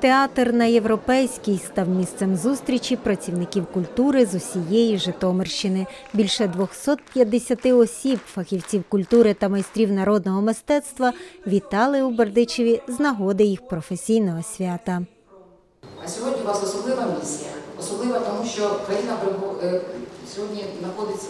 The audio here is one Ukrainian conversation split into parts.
Театр на європейській став місцем зустрічі працівників культури з усієї Житомирщини. Більше 250 осіб, фахівців культури та майстрів народного мистецтва вітали у Бердичеві з нагоди їх професійного свята. А сьогодні у вас особлива місія. Особлива тому, що країна е, сьогодні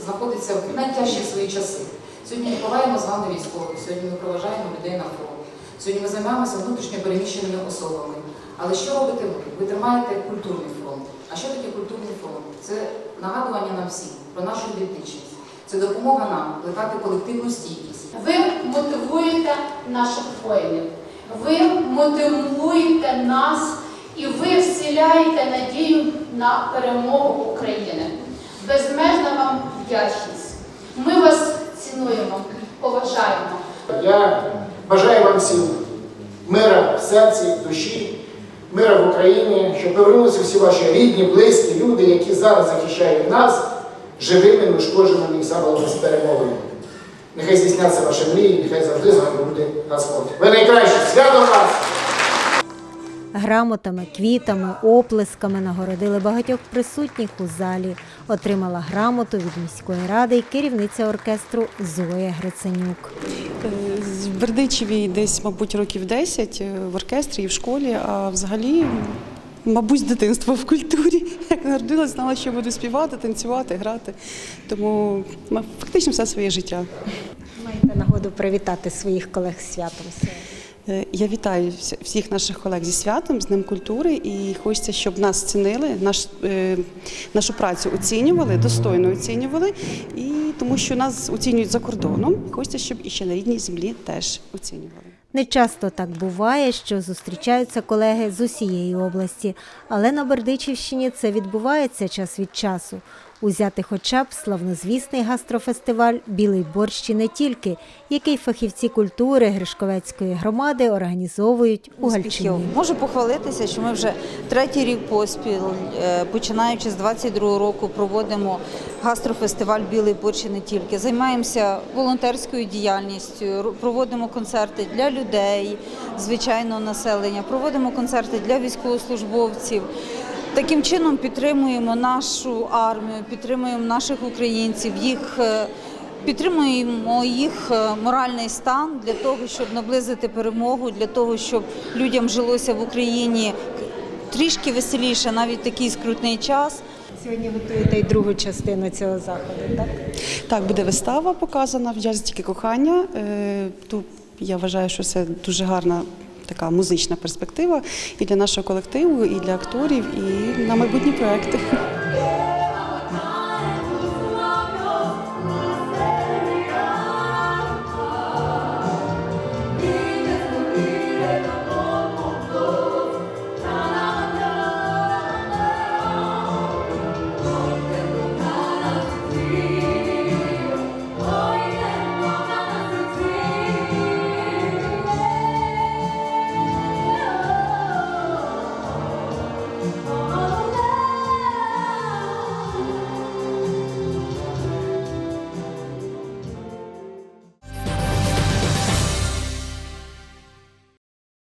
знаходиться в найтяжчі свої часи. Сьогодні ми ховаємо з вами військових, сьогодні ми проважаємо людей на фронт. Сьогодні ми займаємося внутрішньо переміщеними особами. Але що робите ви? Ви тримаєте культурний фронт. А що таке культурний фронт? Це нагадування нам всім про нашу ідентичність. Це допомога нам плекати колективну стійкість. Ви мотивуєте наших воїнів, ви мотивуєте нас і ви вселяєте надію на перемогу України. Безмежна вам вдячність. Ми вас цінуємо, поважаємо. Я бажаю вам всім мира в серці, в душі, мира в Україні, щоб повернулися всі ваші рідні, близькі, люди, які зараз захищають нас живими, неушкодженими і саме з перемогою. Нехай здійсняться ваші мрії, нехай завжди з вами буде Господь. Ви найкращі! Свято вас! Грамотами, квітами, оплесками нагородили багатьох присутніх у залі. Отримала грамоту від міської ради й керівниця оркестру Зоя Гриценюк. Е, В Бердичеві десь, мабуть, років 10 е, в оркестрі і в школі, а взагалі, мабуть, з дитинства в культурі. Як народилась, знала, що буду співати, танцювати, грати. Тому фактично все своє життя. Маєте нагоду привітати своїх колег з святом. Е, Я вітаю всіх наших колег зі святом, з Днем культури, і хочеться, щоб нас цінили, наш, е, нашу працю оцінювали, достойно оцінювали, і тому що нас оцінюють за кордоном. Хочеться, щоб і ще на рідній землі теж оцінювали. Не часто так буває, що зустрічаються колеги з усієї області, але на Бердичівщині це відбувається час від часу. Узяти хоча б славнозвісний гастрофестиваль Білий борщ чи не тільки, який фахівці культури Гришковецької громади організовують у. Гальчині. Можу похвалитися, що ми вже третій рік поспіль, е, починаючи з 22 року, проводимо гастрофестиваль Білий борщ і не тільки. Займаємося волонтерською діяльністю, проводимо концерти для людей, звичайного населення, проводимо концерти для військовослужбовців. Таким чином підтримуємо нашу армію, підтримуємо наших українців, їх е, підтримуємо їх е, моральний стан для того, щоб наблизити перемогу, для того, щоб людям жилося в Україні трішки веселіше, навіть такий скрутний час. Сьогодні готуєте й другу частину цього заходу, так? Так, буде вистава показана в джазі тільки кохання. Е, Тут я вважаю, що це дуже гарна така музична перспектива і для нашого колективу, і для акторів, і на майбутні проекти.